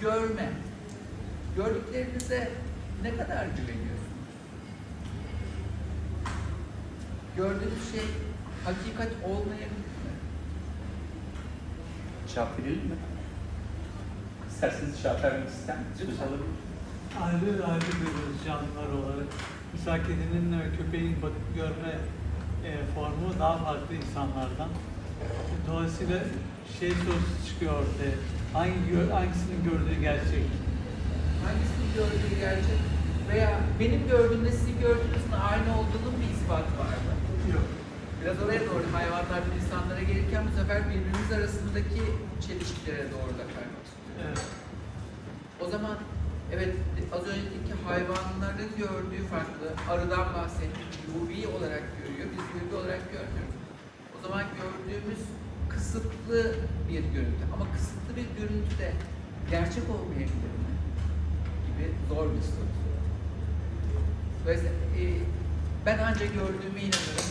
görme. Gördüklerinize ne kadar güveniyorsunuz? Gördüğünüz şey hakikat olmayabilir mi? Cevap verelim mi? İsterseniz cevap vermek ister misiniz? Ayrı ayrı görüyoruz canlılar olarak. Mesela kedinin ve köpeğin bakıp görme e, formu daha farklı insanlardan. Dolayısıyla şey sorusu çıkıyor ortaya. Hangi hangisinin gördüğü gerçek? Hangisini gördüğü gerçek veya benim gördüğümle sizin gördüğünüzün aynı olduğunun bir ispatı var mı? Yok. Biraz oraya doğru hayvanlar ve insanlara gelirken bu sefer birbirimiz arasındaki çelişkilere doğru da kaymak. Evet. O zaman evet az önceki hayvanların gördüğü farklı. Arıdan bahsettik. UV olarak görüyor. Biz UV olarak görmüyoruz. O zaman gördüğümüz kısıtlı bir görüntü. Ama kısıtlı bir görüntü de gerçek olmayabilir mi? Gibi zor bir soru. Dolayısıyla e, ben ancak gördüğüme inanırım.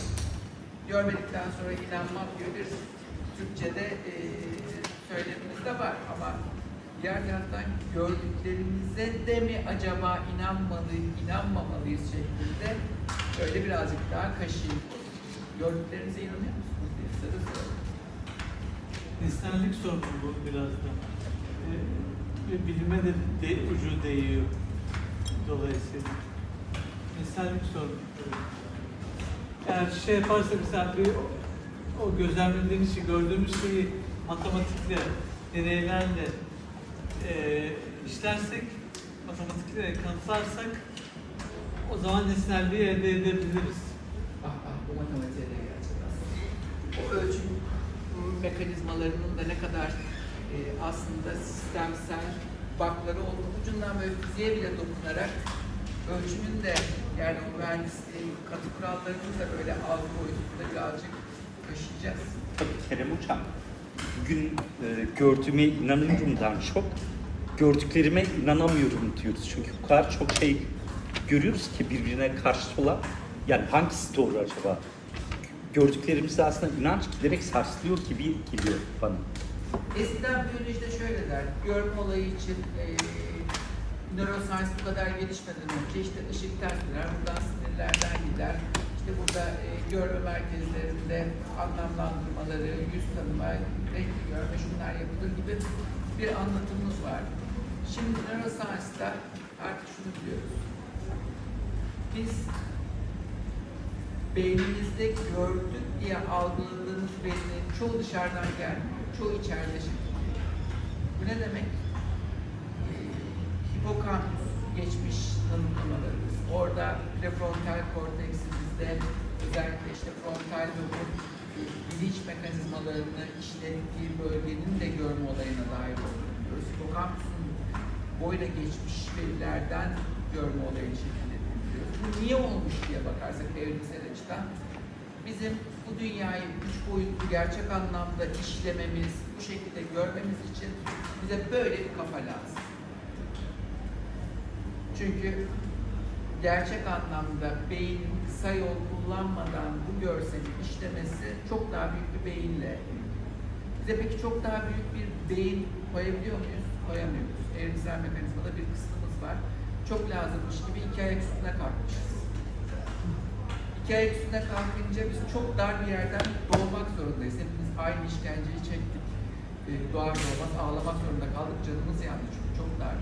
Görmedikten sonra inanmam gibi bir Türkçe'de e, söylemimiz de var ama diğer taraftan gördüklerimize de mi acaba inanmalı, inanmamalıyız şeklinde böyle birazcık daha kaşıyım. Gördüklerinize inanıyor musunuz diye size. Nesnellik sorunu bu biraz da. E, ve bilime de, de ucu değiyor dolayısıyla. Nesnellik sorunu. Eğer şey yaparsa mesela bir o gözlemlediğimiz şey, gördüğümüz şeyi matematikle, deneylerle e, işlersek, matematikle kanıtlarsak o zaman nesnelliği elde edebiliriz. Ah ah bu matematiğe de gelecek aslında. O ölçüm mekanizmalarının da ne kadar e, aslında sistemsel bakları olduğu ucundan böyle fiziğe bile dokunarak ölçümün de yani mühendisliğin katı kurallarını da böyle algı boyutunda birazcık kaşıyacağız. Tabii Kerem Hocam, bugün e, gördüğüme inanıyorumdan çok gördüklerime inanamıyorum diyoruz. Çünkü o kadar çok şey görüyoruz ki birbirine karşı olan. Yani hangisi doğru acaba? Gördüklerimizde aslında inanç giderek sarsılıyor gibi geliyor bana. Eskiden biyolojide şöyle der, görme olayı için e, neuroscience bu kadar gelişmeden önce işte ışıktan gider, buradan sinirlerden gider. İşte burada e, görme merkezlerinde anlamlandırmaları, yüz tanıma, renkli görme şunlar yapılır gibi bir anlatımımız var. Şimdi neuroscience'da artık şunu biliyoruz. Biz beynimizde gördük diye algıladığımız beynin çoğu dışarıdan gelmiyor. Çoğu içeride şekilleniyor. Bu ne demek? Hipokampüs, geçmiş tanımlamalarımız. Orada prefrontal korteksimizde özellikle işte frontal lobun e, bilinç mekanizmalarını işlettiği bölgenin de görme olayına dair olduğunu Hipokampüsün boyuna geçmiş verilerden görme olayını şekillendiriyoruz. Bu niye olmuş diye bakarsak evrimsel açıdan bizim bu dünyayı üç boyutlu gerçek anlamda işlememiz, bu şekilde görmemiz için bize böyle bir kafa lazım. Çünkü gerçek anlamda beynin kısa yol kullanmadan bu görseli işlemesi çok daha büyük bir beyinle. Bize peki çok daha büyük bir beyin koyabiliyor muyuz? Koyamıyoruz. Evrimsel mekanizmada bir var. Çok lazımmış gibi iki ayak üstüne kalkmışız. İki ayak üstüne kalkınca biz çok dar bir yerden doğmak zorundayız. Hepimiz aynı işkenceyi çektik. Ee, doğar doğmaz ağlamak zorunda kaldık. Canımız yandı çünkü çok dar